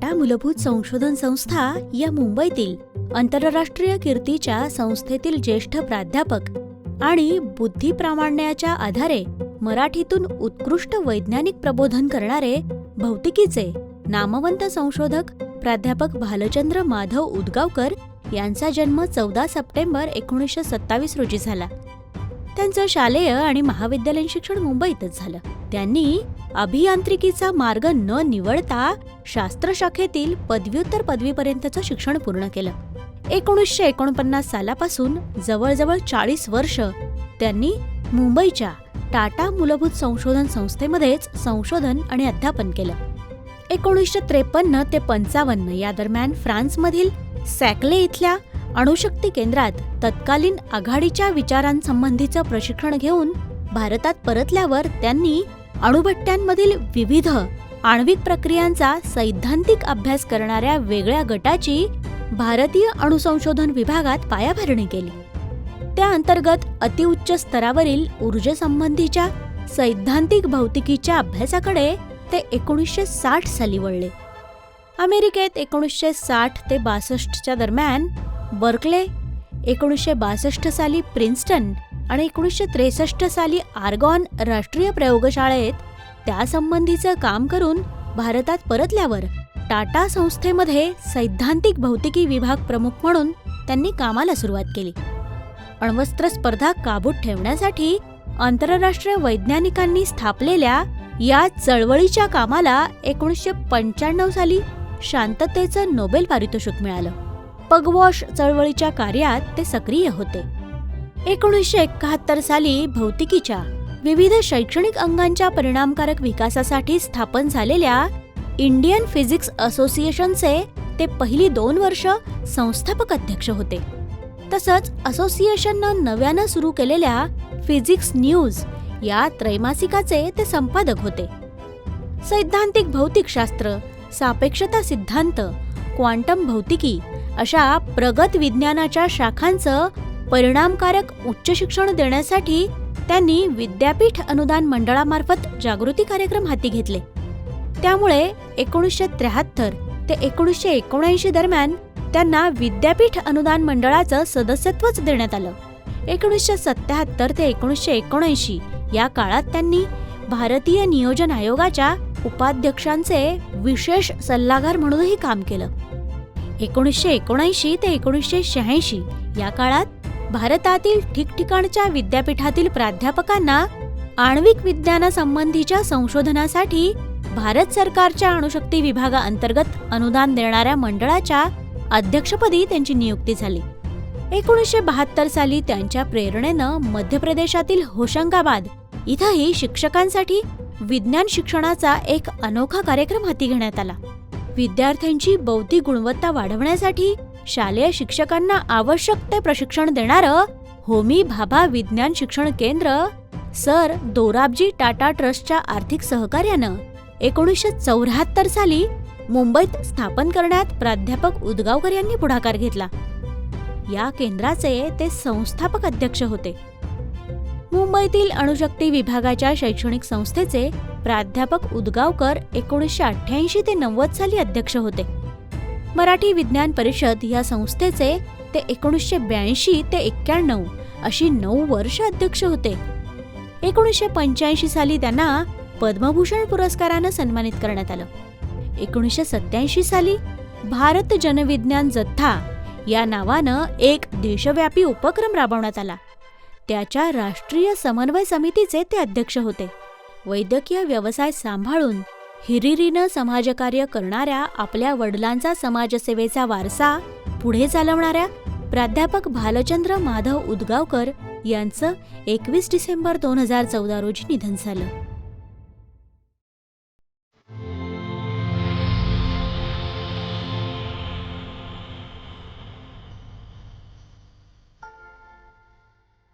टाटा मूलभूत संशोधन संस्था या मुंबईतील आंतरराष्ट्रीय कीर्तीच्या संस्थेतील ज्येष्ठ प्राध्यापक आणि बुद्धिप्रामाण्याच्या आधारे मराठीतून उत्कृष्ट वैज्ञानिक प्रबोधन करणारे भौतिकीचे नामवंत संशोधक प्राध्यापक भालचंद्र माधव उदगावकर यांचा जन्म चौदा सप्टेंबर एकोणीसशे सत्तावीस रोजी झाला. त्यांचं शालेय आणि महाविद्यालयीन शिक्षण मुंबईतच झालं. त्यांनी अभियांत्रिकीचा मार्ग न निवडता शास्त्रशाखेतील पदव्युत्तर पदवीपर्यंतचं शिक्षण पूर्ण केलं. एकोणीसशे एकोणपन्नास सालापासून जवळजवळ चाळीस वर्ष त्यांनी मुंबईच्या टाटा मूलभूत संशोधन संस्थेमध्येच संशोधन आणि अध्यापन केलं. एकोणीसशे त्रेपन्न ते पंचावन्न या दरम्यान फ्रान्समधील सॅकले इथल्या अणुशक्ती केंद्रात तत्कालीन आघाडीच्या विचारांसंबंधीचं प्रशिक्षण घेऊन भारतात परतल्यावर त्यांनी अणुभट्ट्यांमधील विविध आण्विक प्रक्रियांचा सैद्धांतिक अभ्यास करणाऱ्या वेगळ्या गटाची भारतीय अणुसंशोधन विभागात पायाभरणी केली. त्या अंतर्गत अतिउच्च स्तरावरील ऊर्जेसंबंधीच्या सैद्धांतिक भौतिकीच्या अभ्यासाकडे ते एकोणीसशे साठ साली वळले. अमेरिकेत एकोणीसशे साठ ते बासष्टच्या दरम्यान बर्कले एकोणीसशे बासष्ट साली प्रिन्स्टन आणि एकोणीसशे त्रेसष्ट साली आर्गॉन राष्ट्रीय प्रयोगशाळेत त्यासंबंधीचं काम करून भारतात परतल्यावर टाटा संस्थेमध्ये सैद्धांतिक भौतिकी विभाग प्रमुख म्हणून त्यांनी कामाला सुरुवात केली. अण्वस्त्र स्पर्धा काबूत ठेवण्यासाठी आंतरराष्ट्रीय वैज्ञानिकांनी स्थापलेल्या या चळवळीच्या कामाला एकोणीसशे पंच्याण्णव साली शांततेचं नोबेल पारितोषिक मिळालं. पगवॉश चळवळीच्या कार्यात ते सक्रिय होते. एकोणीसशे एकाहत्तर साली भौतिकीच्या विविध शैक्षणिक अंगांच्या परिणामकारक विकासासाठी स्थापन झालेल्या इंडियन फिजिक्स असोसिएशनचे ते पहिली दोन वर्ष संस्थापक अध्यक्ष होते. तसंच असोसिएशननं नव्यानं सुरू केलेल्या फिजिक्स न्यूज या त्रैमासिकाचे ते संपादक होते. सैद्धांतिक भौतिकशास्त्र सापेक्षता सिद्धांत क्वांटम भौतिकी अशा प्रगत विज्ञानाच्या शाखांचं परिणामकारक उच्च शिक्षण देण्यासाठी त्यांनी विद्यापीठ अनुदान मंडळामार्फत जागृती कार्यक्रम हाती घेतले. त्यामुळे एकोणीसशे त्र्याहत्तर ते एकोणीसशे एकोणऐंशी दरम्यान त्यांना विद्यापीठ अनुदान मंडळाचं सदस्यत्वच देण्यात आलं. एकोणीसशे सत्याहत्तर ते एकोणीसशे एकोणऐंशी या काळात त्यांनी भारतीय नियोजन आयोगाच्या उपाध्यक्षांचे विशेष सल्लागार म्हणूनही काम केलं. एकोणीसशे एकोणऐंशी ते एकोणीसशे शहाऐंशी या काळात भारतातील ठिकठिकाणच्या विद्यापीठातील प्राध्यापकांना आण्विक विज्ञानासंबंधीच्या संशोधनासाठी भारत सरकारच्या अणुशक्ती विभागाअंतर्गत अनुदान देणाऱ्या मंडळाच्या अध्यक्षपदी त्यांची नियुक्ती झाली. एकोणीसशे बहात्तर साली त्यांच्या प्रेरणेनं मध्य प्रदेशातील होशंगाबाद इथंही शिक्षकांसाठी विज्ञान शिक्षणाचा एक अनोखा कार्यक्रम हाती घेण्यात आला. विद्यार्थ्यांची बौद्धिक गुणवत्ता वाढवण्यासाठी शालेय शिक्षकांना आवश्यक ते प्रशिक्षण देणारं होमी भाभा विज्ञान शिक्षण केंद्र सर दोराबजी टाटा ट्रस्टच्या आर्थिक सहकार्यानं एकोणीसशे चौऱ्याहत्तर साली मुंबईत स्थापन करण्यात प्राध्यापक उदगावकर यांनी पुढाकार घेतला. या केंद्राचे ते संस्थापक अध्यक्ष होते. मुंबईतील अणुशक्ती विभागाच्या शैक्षणिक संस्थेचे प्राध्यापक उदगावकर एकोणीसशे अठ्ठ्याऐंशी ते नव्वद साली अध्यक्ष होते. मराठी विज्ञान परिषद या संस्थेचे ते एकोणीसशे ब्याऐंशी ते एक्क्याण्णव अशी नऊ वर्ष अध्यक्ष होते. एकोणीसशे पंच्याऐंशी साली त्यांना पद्मभूषण पुरस्कारानं सन्मानित करण्यात आलं. एकोणीसशे सत्याऐंशी साली भारत जनविज्ञान जथ्था या नावानं एक देशव्यापी उपक्रम राबवण्यात आला. त्याच्या राष्ट्रीय समन्वय समितीचे ते अध्यक्ष होते. वैद्यकीय व्यवसाय सांभाळून हिरिरीनं समाजकार्य करणाऱ्या आपल्या वडिलांचा समाजसेवेचा वारसा पुढे चालवणाऱ्या प्राध्यापक भालचंद्र माधव उदगावकर यांचं एकवीस डिसेंबर दोन हजार चौदा रोजी निधन झालं.